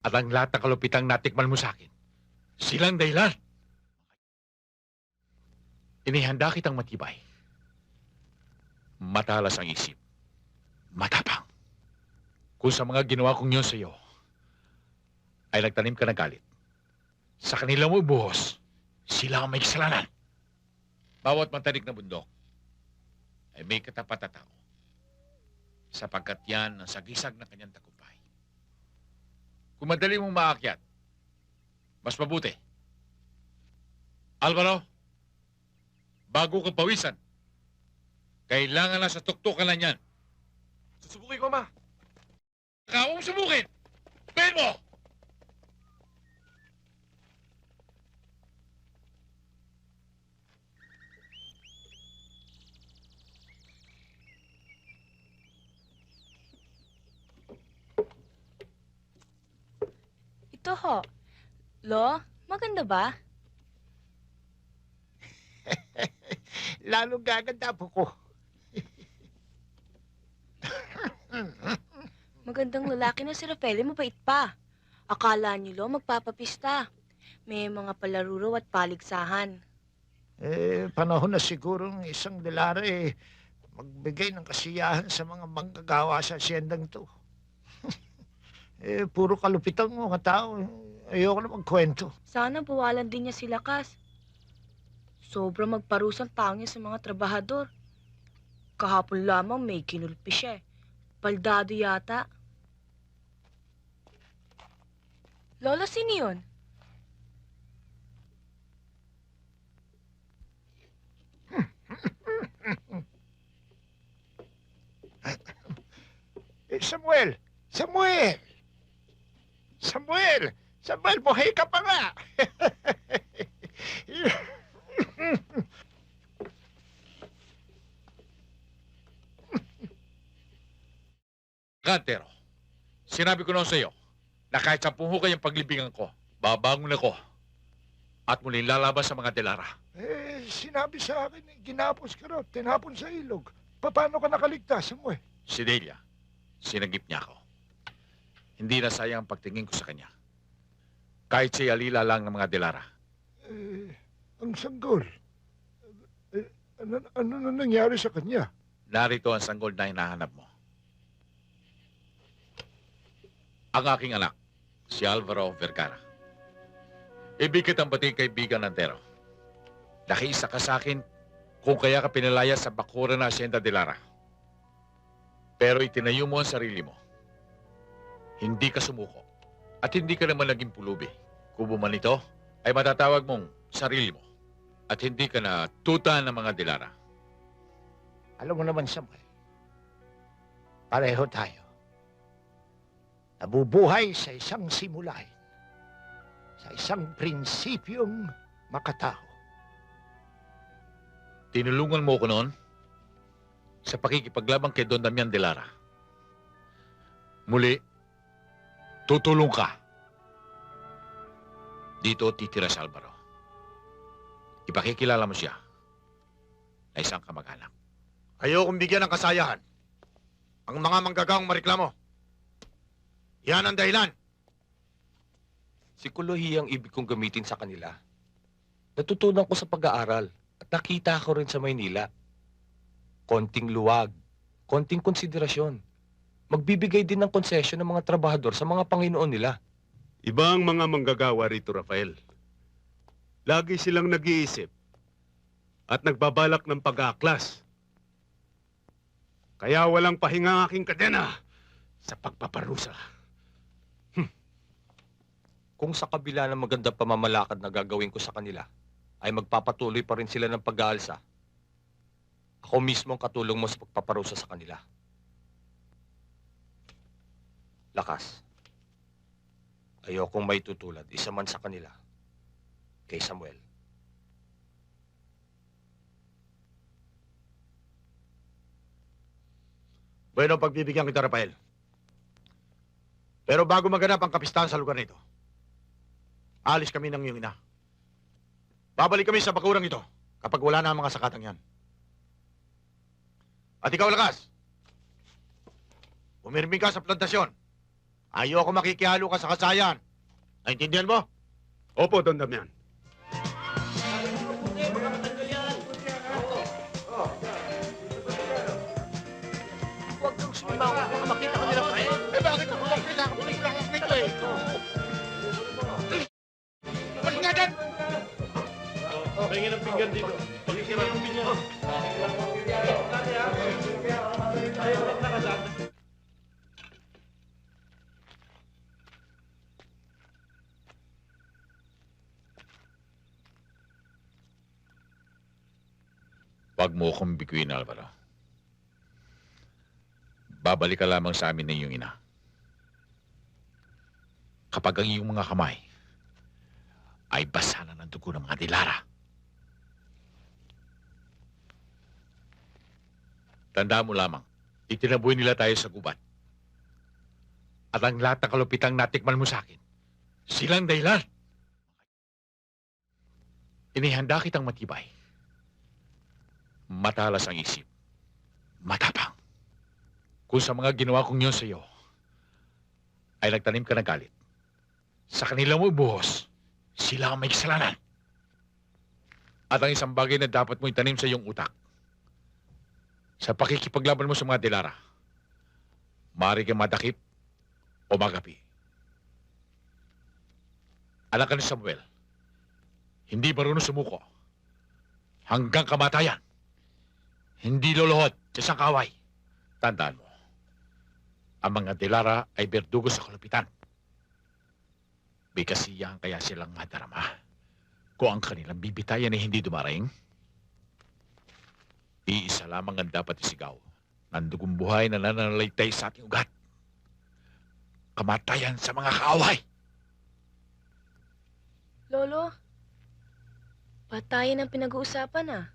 At ang lahat ng kalupitang natikman mo sa akin, silang dahilan. Inihanda kitang matibay. Matalas ang isip. Matapang. Kung sa mga ginawa kong yun sa iyo, ay nagtanim ka ng galit. Sa kanila mo ibuhos, sila ang may kasalanan. Bawat matarik na bundok ay may katapat na tao. Sapagkat yan ang sagisag ng kanyang tagumpay. Kung madali mong maakyat, mas mabuti. Alvaro, bago ka pawisan, kailangan na sa tuktukan lang yan. Susubukin ko, ma. Ikaw ang sumukin! Ben mo! Ito ho. Lo, maganda ba? Lalong gaganda po ko. Magandang lalaki na si Rafael, mabait pa. Akala niyo, Lo, magpapapista. May mga palaruro at paligsahan. Eh, panahon na siguro ng isang delara eh, magbigay ng kasiyahan sa mga manggagawa sa asyendang to. Eh, puro kalupitan mo mga tao. Ayoko na magkwento. Sana bawalan din niya si Lakas. Sobra magparusang niya sa mga trabahador. Kahapon lamang may kinulpi siya. eh. Baldado yata. Lola, sino yun? Eh, Samuel! Samuel! Samuel! Samuel, buhay ka pa nga! Kantero, sinabi ko na sa iyo na kahit sampung hukay ang paglibingan ko, babangon ako at muling lalabas sa mga delara. eh, sinabi sa akin, eh, ginapos ka raw, tinapon sa ilog. Paano ka nakaligtas, Samuel? Si Delia, sinagip niya ako. Hindi na sayang ang pagtingin ko sa kanya. Kahit siya alila lang ng mga delara. Eh, ang sanggol. Eh, ano, ano na nangyari sa kanya? Narito ang sanggol na hinahanap mo. Ang aking anak, si Alvaro Vergara. Ibig kitang bating kaibigan ng Tero. Nakiisa ka sa akin kung kaya ka pinalaya sa bakura na Hacienda de Lara. Pero itinayo mo ang sarili mo. Hindi ka sumuko. At hindi ka naman naging pulubi. Kubo man ito, ay matatawag mong sarili mo. At hindi ka na tuta ng mga dilara. Alam mo naman, Samuel, pareho tayo. Nabubuhay sa isang simulain. Sa isang prinsipyong makatao. Tinulungan mo ko noon sa pakikipaglaban kay Don Damian de Lara. Muli, tutulong ka. Dito titira si Alvaro. Ipakikilala mo siya na isang kamag-anak. Ayokong bigyan ng kasayahan. Ang mga manggagawang mareklamo. Yan ang dahilan. Psikolohiya ang ibig kong gamitin sa kanila. Natutunan ko sa pag-aaral at nakita ko rin sa Maynila. Konting luwag, konting konsiderasyon. Magbibigay din ng konsesyon ng mga trabahador sa mga Panginoon nila. Iba ang mga manggagawa rito, Rafael. Lagi silang nag-iisip at nagbabalak ng pag-aaklas. Kaya walang pahinga ang aking kadena sa pagpaparusa. Kung sa kabila ng magandang pamamalakad na gagawin ko sa kanila, ay magpapatuloy pa rin sila ng pag-aalsa. Ako mismo ang katulong mo sa pagpaparusa sa kanila. Lakas. Ayokong may tutulad, isa man sa kanila, kay Samuel. Bueno, pagbibigyan kita, Rafael. Pero bago maganap ang kapistahan sa lugar nito, alis kami ng iyong ina. Babalik kami sa bakurang ito kapag wala na ang mga sakatang yan. At ikaw, lakas. Umirmi ka sa plantasyon Ayoko makikihalo ka sa kasayan. Naintindihan mo? Opo, Don Damian. Huwag kang sumibaw. Baka makita Huwag mo akong biguin, Alvaro. Babalik ka lamang sa amin ng iyong ina. Kapag ang iyong mga kamay ay basa na ng dugo ng mga dilara. Tandaan mo lamang, itinaboy nila tayo sa gubat. At ang lahat ng kalupitang natikman mo sa akin, silang dahilan. Inihanda kitang matibay. Matalas ang isip. Matapang. Kung sa mga ginawa kong yun sa iyo, ay nagtanim ka ng galit. Sa kanila mo ibuhos, sila ang may kasalanan. At ang isang bagay na dapat mo itanim sa iyong utak, sa pakikipaglaban mo sa mga dilara, maaari kang madakip o magapi. Anak ka ni Samuel, hindi marunong sumuko hanggang kamatayan. Hindi luluhod sa kaway. Tandaan mo, ang mga dilara ay berdugo sa kalupitan. May kasiyahan kaya silang madarama kung ang kanilang bibitayan ay hindi dumaraing. Iisa lamang ang dapat isigaw ng dugong buhay na nananalaytay sa ating ugat. Kamatayan sa mga kaaway. Lolo, patayin ang pinag-uusapan ah.